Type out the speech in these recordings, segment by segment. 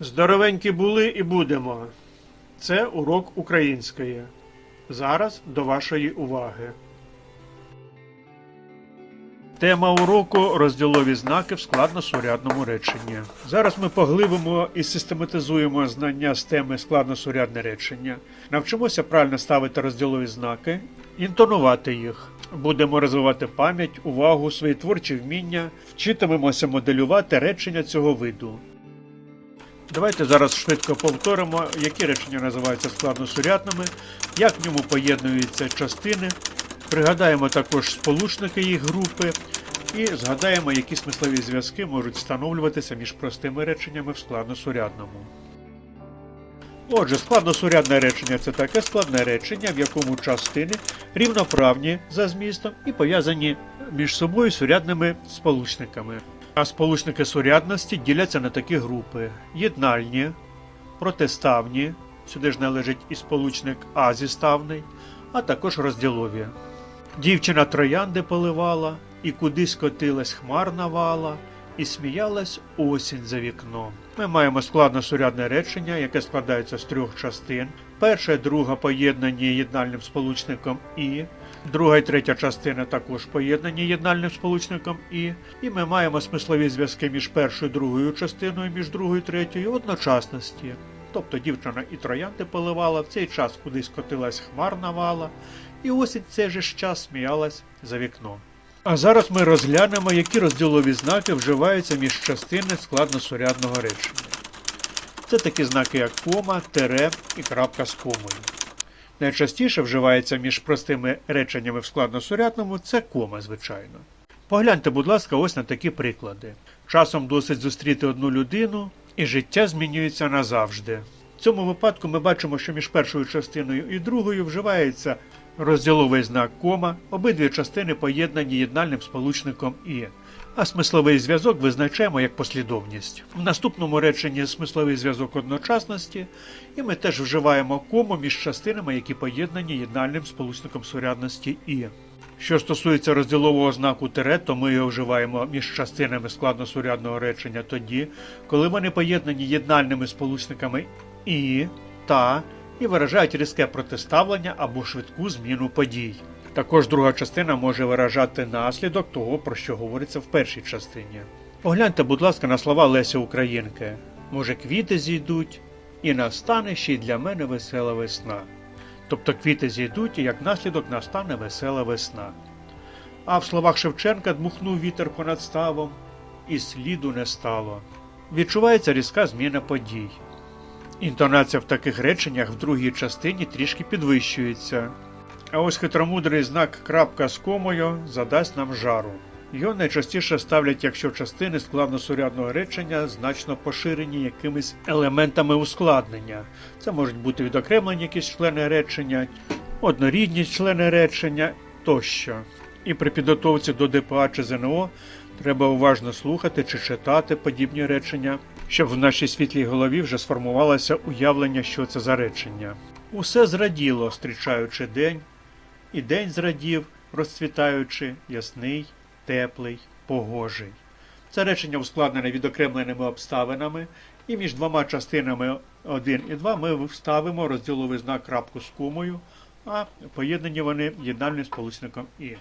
Здоровенькі були і будемо. Це урок української. Зараз до вашої уваги. Тема уроку розділові знаки в складносурядному реченні. Зараз ми поглибимо і систематизуємо знання з теми складносурядне речення. Навчимося правильно ставити розділові знаки, інтонувати їх. Будемо розвивати пам'ять, увагу, свої творчі вміння, вчитимемося моделювати речення цього виду. Давайте зараз швидко повторимо, які речення називаються складносурядними, як в ньому поєднуються частини. Пригадаємо також сполучники їх групи і згадаємо, які смислові зв'язки можуть встановлюватися між простими реченнями в складносурядному. Отже, складносурядне речення це таке складне речення, в якому частини рівноправні за змістом і пов'язані між собою сурядними сполучниками. А сполучники сурядності діляться на такі групи: єднальні, протиставні, сюди ж належить і сполучник азіставний, а також розділові. Дівчина троянди поливала, і кудись котилась хмарна вала, і сміялась осінь за вікном. Ми маємо складно-сурядне речення, яке складається з трьох частин. Перша і друга поєднані єднальним сполучником і, друга і третя частина також поєднані єднальним сполучником і, і ми маємо смислові зв'язки між першою і другою частиною, між другою і третьою одночасності. Тобто дівчина і троянди поливала, в цей час кудись котилась хмарна вала, і осінь цей же час сміялась за вікном. А зараз ми розглянемо, які розділові знаки вживаються між частини складносурядного речення. Це такі знаки, як кома, тере і крапка з комою. Найчастіше вживається між простими реченнями в складносурядному це кома, звичайно. Погляньте, будь ласка, ось на такі приклади. Часом досить зустріти одну людину, і життя змінюється назавжди. В цьому випадку ми бачимо, що між першою частиною і другою вживається розділовий знак кома, обидві частини поєднані єднальним сполучником і, а смисловий зв'язок визначаємо як послідовність. В наступному реченні смисловий зв'язок одночасності, і ми теж вживаємо кому між частинами, які поєднані єднальним сполучником сурядності і. Що стосується розділового знаку тире, то ми його вживаємо між частинами складносурядного речення тоді, коли вони поєднані єднальними сполучниками і, та і виражають різке протиставлення або швидку зміну подій. Також друга частина може виражати наслідок того, про що говориться в першій частині. Погляньте, будь ласка, на слова Лесі Українки. Може, квіти зійдуть, і настане ще й для мене весела весна. Тобто квіти зійдуть, і як наслідок настане весела весна. А в словах Шевченка дмухнув вітер понад ставом, і сліду не стало. Відчувається різка зміна подій. Інтонація в таких реченнях в другій частині трішки підвищується. А ось хитромудрий знак крапка з комою задасть нам жару. Його найчастіше ставлять, якщо частини складносурядного речення значно поширені якимись елементами ускладнення. Це можуть бути відокремлені якісь члени речення, однорідні члени речення тощо. І при підготовці до ДПА чи ЗНО треба уважно слухати чи читати подібні речення, щоб в нашій світлій голові вже сформувалося уявлення, що це за речення. Усе зраділо, зустрічаючи день, і день зрадів, розцвітаючи, ясний, теплий, погожий. Це речення ускладнене відокремленими обставинами, і між двома частинами 1 і 2 ми вставимо розділовий знак крапку з комою, а поєднані вони єднальним сполучником і.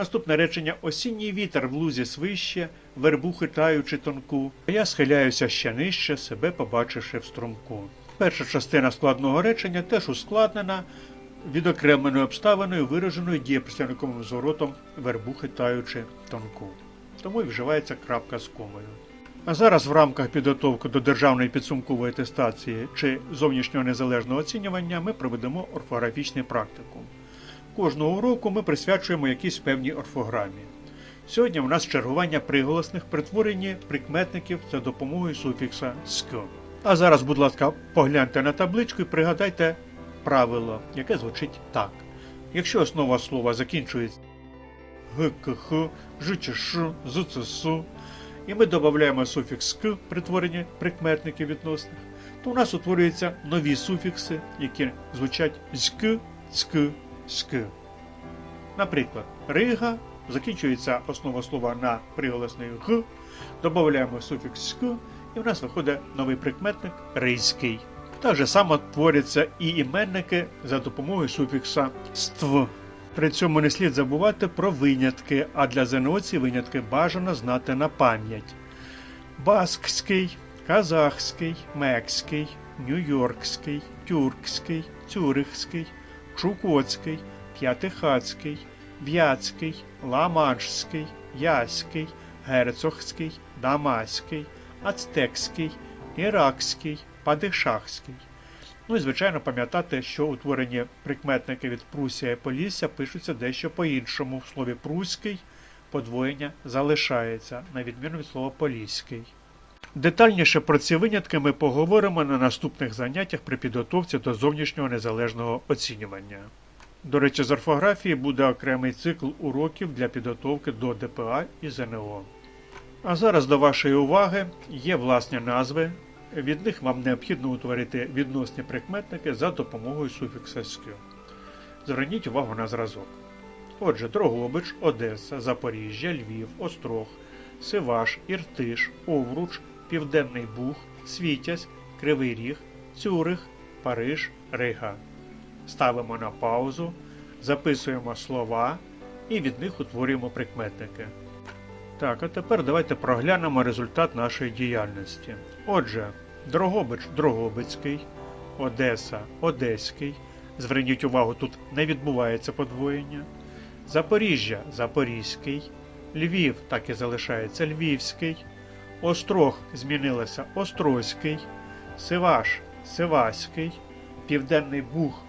Наступне речення осінній вітер в лузі свище, вербу хитаючи тонку, а я схиляюся ще нижче, себе побачивши в струмку. Перша частина складного речення теж ускладнена відокремленою обставиною, вираженою дієприслівниковим зворотом вербу хитаючи тонку. Тому і вживається крапка з комою. А зараз в рамках підготовки до державної підсумкової атестації чи зовнішнього незалежного оцінювання ми проведемо орфографічний практикум. Кожного уроку ми присвячуємо якійсь певній орфограмі. Сьогодні у нас чергування приголосних притворені прикметників за допомогою суфікса «ськ». А зараз, будь ласка, погляньте на табличку і пригадайте правило, яке звучить так. Якщо основа слова закінчується г, к, х, ж, ч, ш, з, ц, с, і ми додаємо суфікс к при творенні прикметників відносних, то у нас утворюються нові суфікси, які звучать зьк, цьк, ськ. Наприклад, рига закінчується основа слова на приголосною г, додаємо суфікс ськ, І в нас виходить новий прикметник рийський. Так же само творяться і іменники за допомогою суфікса ств. При цьому не слід забувати про винятки, а для ЗНО ці винятки бажано знати на пам'ять. Баскський, казахський, мекський, нью-йоркський, тюркський, цюрихський, чукотський, п'ятихатський, в'яцький, ламаншський, яський, герцогський, дамаський, ацтекський, іракський, падишахський. Ну і звичайно пам'ятати, що утворені прикметники від Прусія і Полісся пишуться дещо по-іншому. В слові пруський подвоєння залишається, на відміну від слова поліський. Детальніше про ці винятки ми поговоримо на наступних заняттях при підготовці до зовнішнього незалежного оцінювання. До речі, з орфографії буде окремий цикл уроків для підготовки до ДПА і ЗНО. А зараз до вашої уваги є власні назви. Від них вам необхідно утворити відносні прикметники за допомогою суфікса «ськ». Зверніть увагу на зразок. Отже, Дрогобич, Одеса, Запоріжжя, Львів, Острог, Сиваш, Іртиш, Овруч, Південний Буг, Світязь, Кривий Ріг, Цюрих, Париж, Рига. Ставимо на паузу, записуємо слова і від них утворюємо прикметники. Так, а тепер давайте проглянемо результат нашої діяльності. Отже, Дрогобич Дрогобицький, Одеса Одеський. Зверніть увагу, тут не відбувається подвоєння. Запоріжжя Запорізький, Львів так і залишається Львівський, Острог змінилося Острозький, Сиваш Сиваський, Південний Буг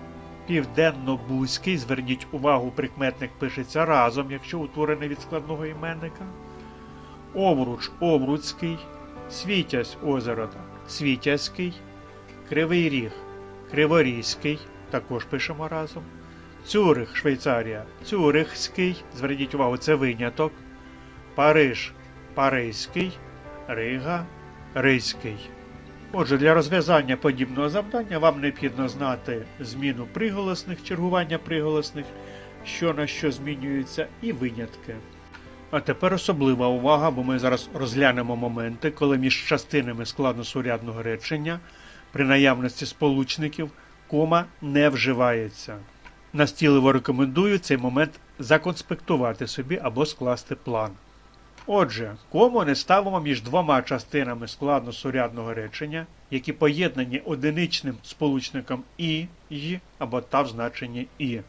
Південно-Бузький. Зверніть увагу, прикметник пишеться разом, якщо утворений від складного іменника. Овруч Овруцький, Світязь озеро Світязький, Кривий Ріг Криворізький, також пишемо разом. Цюрих, Швейцарія, Цюрихський, зверніть увагу, це виняток. Париж, Паризький, Рига, Ризький. Отже, для розв'язання подібного завдання вам необхідно знати зміну приголосних, чергування приголосних, що на що змінюється, і винятки. А тепер особлива увага, бо ми зараз розглянемо моменти, коли між частинами складносурядного речення при наявності сполучників кома не вживається. Настійливо рекомендую цей момент законспектувати собі або скласти план. Отже, кому не ставимо між двома частинами складносурядного речення, які поєднані одиничним сполучником і, «й» або та в значенні і.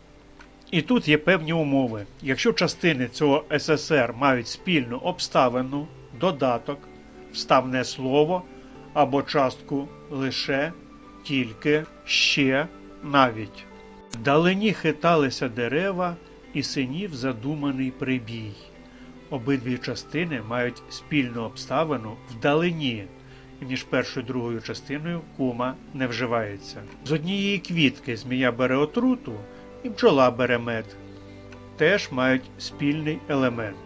І тут є певні умови. Якщо частини цього ССР мають спільну обставину, додаток, вставне слово або частку лише, тільки, ще, навіть. Вдалині хиталися дерева, і синів задуманий прибій. Обидві частини мають спільну обставину вдалині, і між першою і другою частиною кома не вживається. З однієї квітки змія бере отруту і бджола бере мед. Теж мають спільний елемент,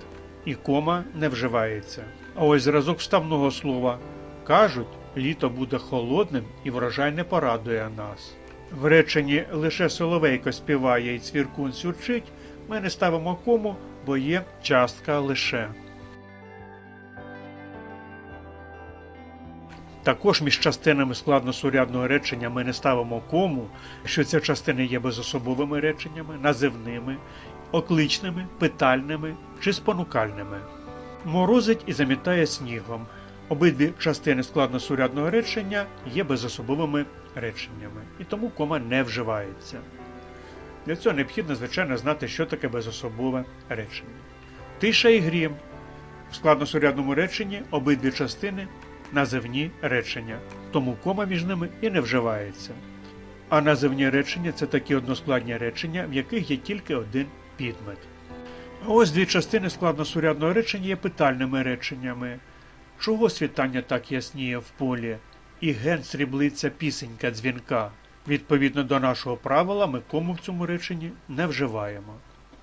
і кома не вживається. А ось зразок вставного слова кажуть, літо буде холодним і врожай не порадує нас. В реченні лише соловейко співає і цвіркун сюрчить, ми не ставимо кому, бо є частка лише. Також між частинами складносурядного речення ми не ставимо кому, що ці частини є безособовими реченнями, називними, окличними, питальними чи спонукальними. Морозить і замітає снігом. Обидві частини складносурядного речення є безособовими реченнями, і тому кома не вживається. Для цього необхідно, звичайно, знати, що таке безособове речення. Тиша і грім. В складносурядному реченні обидві частини називні речення, тому кома між ними і не вживається. А називні речення це такі односкладні речення, в яких є тільки один підмет. А ось дві частини складносурядного речення є питальними реченнями. Чого світання так ясніє в полі, і ген сріблиться пісенька дзвінка. Відповідно до нашого правила, ми кому в цьому реченні не вживаємо.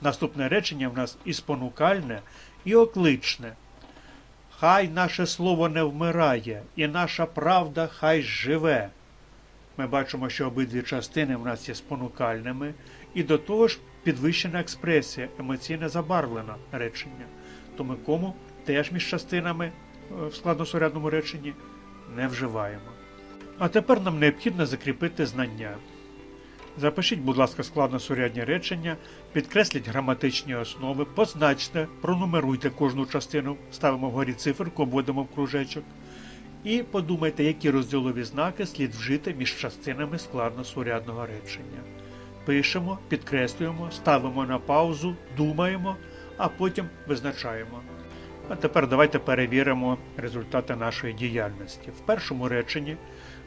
Наступне речення в нас і спонукальне, і окличне. Хай наше слово не вмирає, і наша правда хай живе. Ми бачимо, що обидві частини в нас є спонукальними, і до того ж підвищена експресія, емоційне забарвлена речення. Тому кому теж між частинами е, в складносурядному реченні не вживаємо. А тепер нам необхідно закріпити знання. Запишіть, будь ласка, складносурядні речення, підкресліть граматичні основи, позначте, пронумеруйте кожну частину, ставимо вгорі циферку, обводимо в кружечок. І подумайте, які розділові знаки слід вжити між частинами складносурядного речення. Пишемо, підкреслюємо, ставимо на паузу, думаємо, а потім визначаємо. А тепер давайте перевіримо результати нашої діяльності. В першому реченні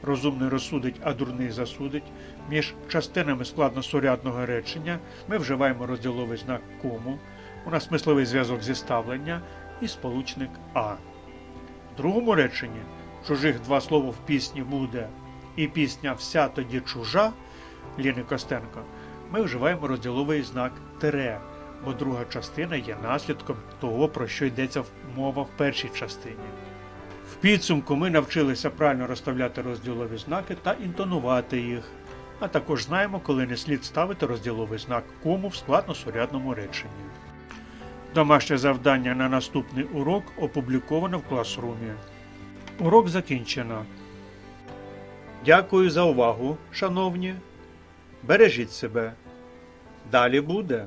розумний розсудить, а дурний засудить. Між частинами складносурядного речення ми вживаємо розділовий знак кому. У нас смисловий зв'язок зіставлення і сполучник А. В другому реченні чужих два слова в пісні буде і пісня вся тоді чужа Ліни Костенко. Ми вживаємо розділовий знак тире, бо друга частина є наслідком того, про що йдеться мова в першій частині. В підсумку ми навчилися правильно розставляти розділові знаки та інтонувати їх, а також знаємо, коли не слід ставити розділовий знак кому в складносурядному реченні. Домашнє завдання на наступний урок опубліковано в класрумі. Урок закінчено. Дякую за увагу, шановні. Бережіть себе. Далі буде.